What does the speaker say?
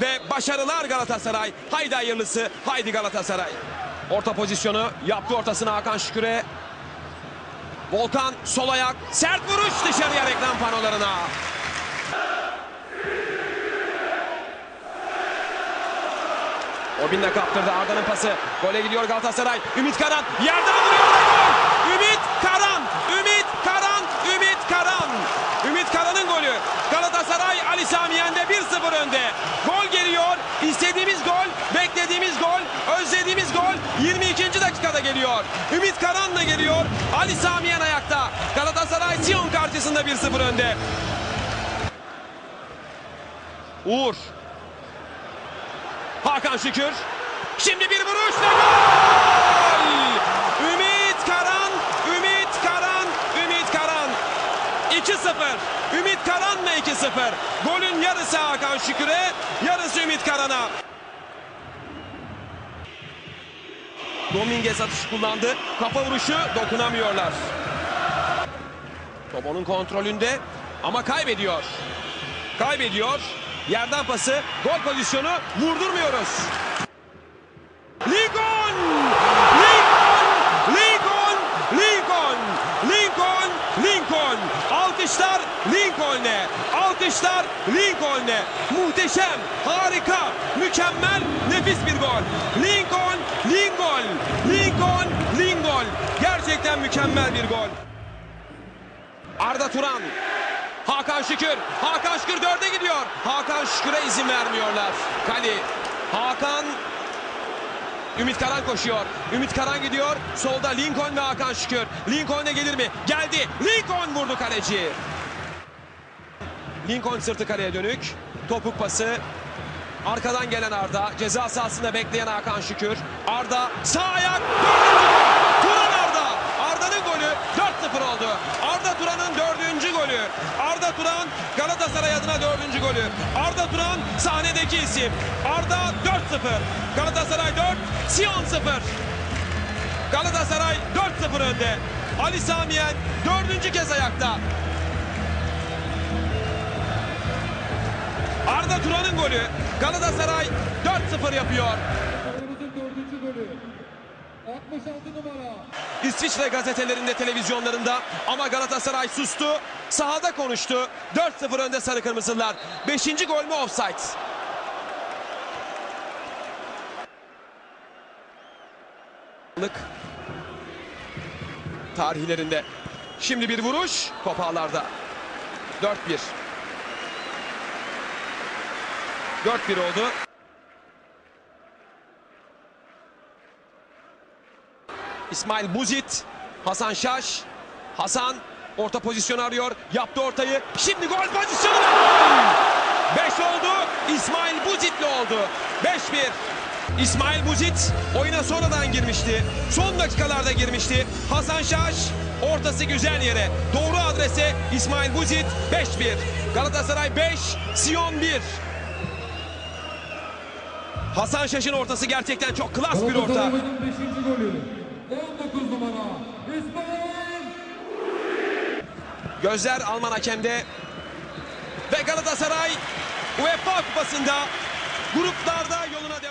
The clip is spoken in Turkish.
Ve başarılar Galatasaray. Haydi hayırlısı. Haydi Galatasaray. Orta pozisyonu yaptı ortasına Hakan Şükür'e. Volkan sol ayak. Sert vuruş dışarıya reklam panolarına. Obin'le kaptırdı Arda'nın pası. Gole gidiyor Galatasaray. Ümit Karan yerden vuruyor. Ümit Karan! Ümit Karan! Ümit Karan! Ümit Karan'ın golü. Galatasaray Ali Samiyen'de 1-0 önde. İstediğimiz gol, beklediğimiz gol, özlediğimiz gol 22. dakikada geliyor. Ümit Karan'la geliyor. Ali Samiyen ayakta. Galatasaray Sion karşısında 1-0 önde. Uğur Hakan Şükür. Şimdi bir vuruş gol! Ümit Karan, Ümit Karan, Ümit Karan. 2-0. Ümit Karan'la 2-0. Golün yarısı Hakan Şükür'e, yarısı Ümit Karan'a. Dominguez atış kullandı. Kafa vuruşu dokunamıyorlar. Top onun kontrolünde ama kaybediyor. Kaybediyor. Yerden pası, gol pozisyonu vurdurmuyoruz. Lincoln! Lincoln! Lincoln! Lincoln! Lincoln! Lincoln! Alkışlar Lincoln'e! Alkışlar Lincoln'e! Muhteşem, harika, mükemmel, nefis bir gol. Lincoln! Lincoln! Lincoln! Lincoln! Gerçekten mükemmel bir gol. Arda Turan. Hakan Şükür. Hakan Şükür dörde gidiyor. Hakan Şükür'e izin vermiyorlar. Kali. Hakan Ümit Karan koşuyor. Ümit Karan gidiyor. Solda Lincoln ve Hakan Şükür. Lincoln'e gelir mi? Geldi. Lincoln vurdu kaleci. Lincoln sırtı kaleye dönük. Topuk pası. Arkadan gelen Arda. Ceza sahasında bekleyen Hakan Şükür. Arda sağ ayak. Turan Arda. Arda'nın golü 4-0 oldu. Arda Turan'ın dördüncü golü. Arda Turan Galatasaray adına dördüncü golü. Arda Turan sahnedeki isim. Arda 4-0. Galatasaray 4, Sion 0. Galatasaray 4-0 önde. Ali Samiyen dördüncü kez ayakta. Arda Turan'ın golü. Galatasaray 4-0 yapıyor. Oyunumuzun dördüncü golü. 66 numara. İsviçre gazetelerinde, televizyonlarında ama Galatasaray sustu. Sahada konuştu. 4-0 önde Sarı Kırmızılar. 5. gol mü offside? Tarihlerinde. Şimdi bir vuruş kopağlarda. 4-1. 4-1 oldu. İsmail Buzit, Hasan Şaş, Hasan orta pozisyonu arıyor, yaptı ortayı, şimdi gol pozisyonu ve gol! 5 oldu, İsmail Buzit'le oldu, 5-1. İsmail Buzit oyuna sonradan girmişti, son dakikalarda girmişti, Hasan Şaş ortası güzel yere, doğru adrese İsmail Buzit 5-1. Galatasaray 5, Sion 1. Hasan Şaş'ın ortası gerçekten çok klas bir orta. Galatasaray'ın beşinci golü. 19 numara. İsmail. Gözler Alman hakemde. Ve Galatasaray UEFA Kupası'nda gruplarda yoluna